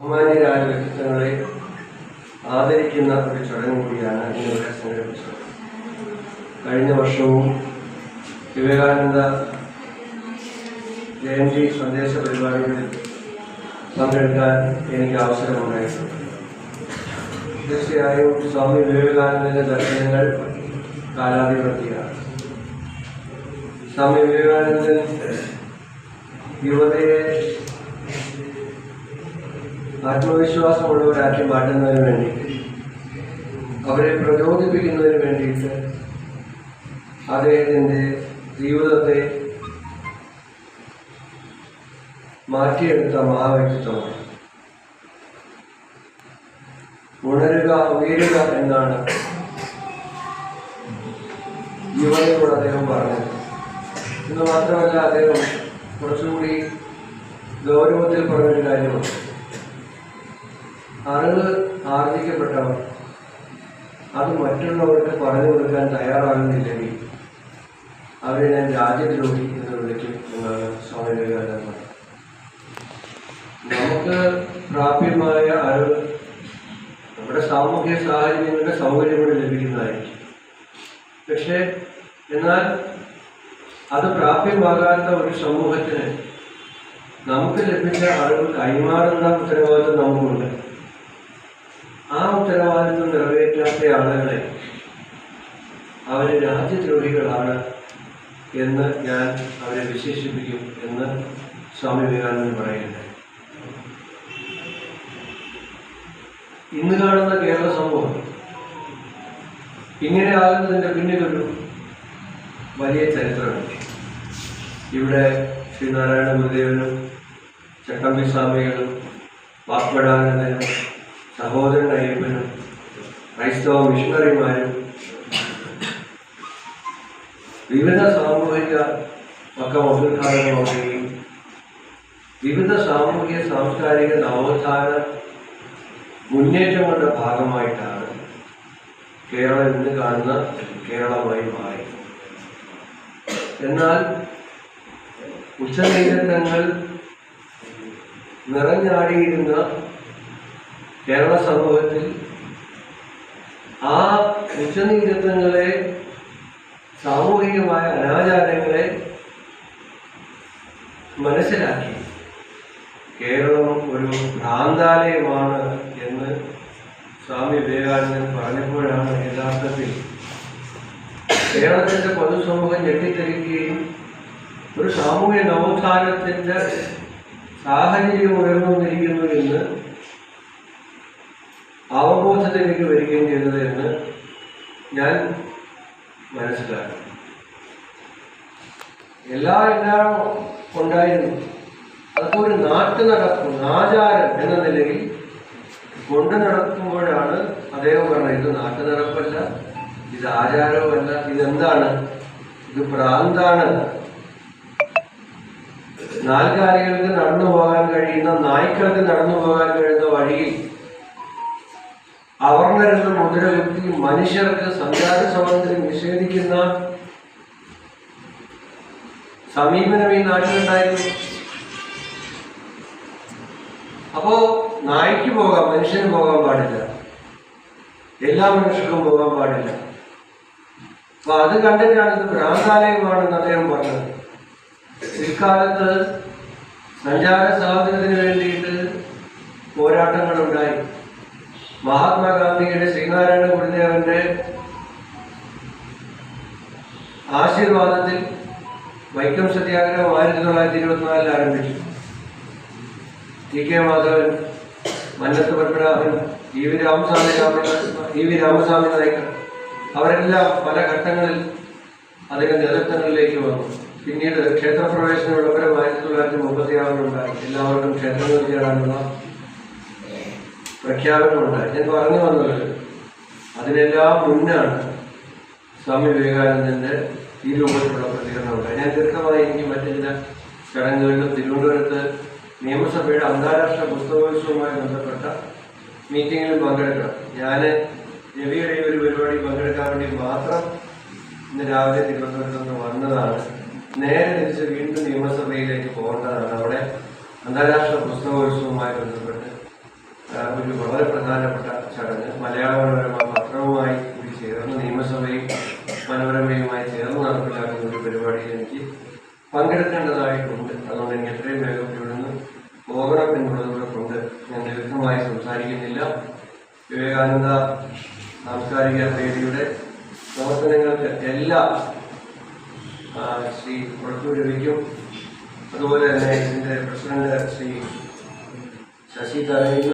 ബഹുമാന്യരായ വ്യക്തിത്വങ്ങളെ ആദരിക്കുന്ന ഒരു ചടങ്ങ് കൂടിയാണ് ഇന്നിവിടെ സംഘടിപ്പിച്ചത്. കഴിഞ്ഞ വർഷവും വിവേകാനന്ദ ജയന്തി സന്ദേശ പരിപാടികളിൽ പങ്കെടുക്കാൻ എനിക്ക് അവസരമുണ്ടായിട്ടുണ്ട്. തീർച്ചയായും സ്വാമി വിവേകാനന്ദന്റെ ദർശനങ്ങൾ കാലാധിപത്യാണ് സ്വാമി വിവേകാനന്ദൻ യുവതയെ ആത്മവിശ്വാസമുള്ളവരാക്കി മാറ്റുന്നതിന് വേണ്ടിയിട്ട് അവരെ പ്രചോദിപ്പിക്കുന്നതിന് വേണ്ടിയിട്ട് അദ്ദേഹത്തിന്റെ ജീവിതത്തെ മാറ്റിയെടുത്ത മഹാവ്യക്തിത്വമാണ് ഉണരുക ഉയരുക എന്നാണ് യുവനോട് അദ്ദേഹം പറഞ്ഞത്. എന്ന് മാത്രമല്ല അദ്ദേഹം കുറച്ചുകൂടി ഗൗരവത്തിൽ പറഞ്ഞൊരു കാര്യമാണ് അറിവ് ആർജിക്കപ്പെട്ടവർ. അത് മറ്റുള്ളവർക്ക് പറഞ്ഞു കൊടുക്കാൻ തയ്യാറാകുന്നില്ലെങ്കിൽ അവരെ ഞാൻ രാജ്യദ്രോഹി എന്ന് വിളിക്കും എന്നാണ് സ്വാമി വിവേകാനന്ദ നമുക്ക് പ്രാപ്യമായ അറിവ് നമ്മുടെ സാമൂഹ്യ സാഹചര്യങ്ങളുടെ സൗകര്യം കൂടി ലഭിക്കുന്നതായിരിക്കും. പക്ഷേ എന്നാൽ അത് പ്രാപ്യമാകാത്ത ഒരു സമൂഹത്തിന് നമുക്ക് ലഭിച്ച അറിവ് കൈമാറുന്ന ഉത്തരവാദിത്വം നമുക്കുണ്ട്. ആ ഉത്തരവാദിത്വം നിറവേറ്റാത്ത ആളുകളെ അവർ രാജ്യദ്രോഹികളാണ് എന്ന് ഞാൻ അവരെ വിശേഷിപ്പിക്കും എന്ന് സ്വാമി വിവേകാനന്ദൻ പറയുന്നത് ഇന്ന് കാണുന്ന കേരള സമൂഹം ഇങ്ങനെ ആകുന്നതിന്റെ പിന്നിലൊരു വലിയ ചരിത്രമുണ്ട്. ഇവിടെ ശ്രീനാരായണ ഗുരുദേവനും ചട്ടമ്പി സ്വാമികളും വാക്പടാനന്ദനും സഹോദരൻ അയ്യപ്പനും ക്രൈസ്തവ മിഷണറിമാരും വിവിധ സാമൂഹിക പക്ക ഉദ്ഘാടനമാവുകയും വിവിധ സാമൂഹിക സാംസ്കാരിക നവോത്ഥാന മുന്നേറ്റങ്ങളുടെ ഭാഗമായിട്ടാണ് കേരളം ഇന്ന് കാണുന്ന കേരളമായി മാറി എന്നാൽ ഉച്ചനീകരണങ്ങൾ നിറഞ്ഞാടിയിരുന്ന കേരള സമൂഹത്തിൽ ആ ഉച്ചനീചത്വങ്ങളെ സാമൂഹികമായ അനാചാരങ്ങളെ മനസ്സിലാക്കി. കേരളം ഒരു ഭ്രാന്താലയമാണ് എന്ന് സ്വാമി വിവേകാനന്ദൻ പറഞ്ഞപ്പോഴാണ് യഥാർത്ഥത്തിൽ കേരളത്തിന്റെ പൊതുസമൂഹം ഞെട്ടിത്തെറിക്കുകയും ഒരു സാമൂഹ്യ നവോത്ഥാനത്തിന്റെ സാഹചര്യം ഉയർന്നു വന്നിരിക്കുന്നു എന്ന് അവബോധത്തിലേക്ക് വരികയും ചെയ്തത് എന്ന് ഞാൻ മനസ്സിലാക്കി. എല്ലാ എല്ലാം ഉണ്ടായിരുന്നു. അതൊക്കെ ഒരു നാട്ടു നടപ്പ് ആചാരം എന്ന നിലയിൽ കൊണ്ടു നടക്കുമ്പോഴാണ് അദ്ദേഹം പറഞ്ഞത് ഇത് നാട്ടു നടപ്പല്ല ഇത് ആചാരവുമല്ല ഇതെന്താണ്? ഇത് പ്രാന്താണ് നാൽക്കാലികൾക്ക് നടന്നു പോകാൻ കഴിയുന്ന നായ്ക്കൾക്ക് നടന്നു പോകാൻ കഴിയുന്ന വഴിയിൽ അവർണരെന്ന് മുദ്രകുത്തി മനുഷ്യർക്ക് സഞ്ചാര സ്വാതന്ത്ര്യം നിഷേധിക്കുന്ന സമീപനം ഈ നാട്ടിലുണ്ടായിരുന്നു. അപ്പോ നായ്ക്ക് പോകാം മനുഷ്യന് പോകാൻ പാടില്ല. എല്ലാ മനുഷ്യർക്കും പോകാൻ പാടില്ല. അപ്പൊ അത് കണ്ടിട്ടാണ് ഇത് ഭ്രാന്താലയമാണെന്ന് അദ്ദേഹം പറഞ്ഞത്. പിൽക്കാലത്ത് സഞ്ചാര സ്വാതന്ത്ര്യത്തിന് വേണ്ടിയിട്ട് പോരാട്ടങ്ങളുണ്ടായി. മഹാത്മാഗാന്ധിയുടെ ശ്രീനാരായണ ഗുരുദേവന്റെ ആശീർവാദത്തിൽ വൈക്കം സത്യാഗ്രഹം ആയിരത്തി തൊള്ളായിരത്തി ഇരുപത്തിനാലിൽ ആരംഭിച്ചു. T K Madhavan Mannath Padmanabhan E V Ramaswamy Rama E V Ramaswamy Naicker അവരെല്ലാം പല ഘട്ടങ്ങളിൽ അതിന്റെ നേതൃത്വങ്ങളിലേക്ക് വന്നു. പിന്നീട് ക്ഷേത്രപ്രവേശന വിളംബരം ആയിരത്തി തൊള്ളായിരത്തി മുപ്പത്തി ആറിലുണ്ടായി എല്ലാവർക്കും ക്ഷേത്രങ്ങളിൽ ചേരാനുള്ള പ്രഖ്യാപനമുണ്ടായി ഞാൻ പറഞ്ഞു വന്നത് അതിനെല്ലാം മുന്നാണ് സ്വാമി വിവേകാനന്ദന്റെ ഈ രൂപത്തിലുള്ള പ്രതികരണം ഉണ്ടായി ഞാൻ ദീർഘമായി എനിക്ക് മറ്റു ചില ചടങ്ങുകളിലും തിരുവനന്തപുരത്ത് നിയമസഭയുടെ അന്താരാഷ്ട്ര പുസ്തകോത്സവവുമായി ബന്ധപ്പെട്ട മീറ്റിങ്ങിലും പങ്കെടുക്കണം. ഞാൻ രവിയുടെ ഒരു പരിപാടി പങ്കെടുക്കാൻ വേണ്ടി മാത്രം ഇന്ന് രാവിലെ തിരുവനന്തപുരത്ത് നിന്ന് വന്നതാണ്. നേരെ തിരിച്ച് വീണ്ടും നിയമസഭയിലേക്ക് പോകേണ്ടതാണ്. അവിടെ അന്താരാഷ്ട്ര പുസ്തകോത്സവവുമായി ബന്ധപ്പെട്ട് പ്രധാനപ്പെട്ട ചടങ്ങ് മലയാള മനോരമ പത്രവുമായി കൂടി ചേർന്ന് നിയമസഭയും മനോരമയുമായി ചേർന്ന് നടപ്പിലാക്കുന്ന ഒരു പരിപാടിയിൽ എനിക്ക് പങ്കെടുക്കേണ്ടതായിട്ടുണ്ട്. അതുകൊണ്ട് എനിക്ക് എത്രയും വേഗം ഇവിടുന്ന് പോകണം എന്നുള്ളതുകൂടെ കൊണ്ട് ഞാൻ ദീർഘമായി സംസാരിക്കുന്നില്ല. വിവേകാനന്ദ സാംസ്കാരിക വേദിയുടെ പ്രവർത്തനങ്ങൾക്ക് എല്ലാ ശ്രീ രവിക്കും അതുപോലെ തന്നെ ഇതിന്റെ പ്രസിഡന്റ് ശ്രീ ശശി തരയും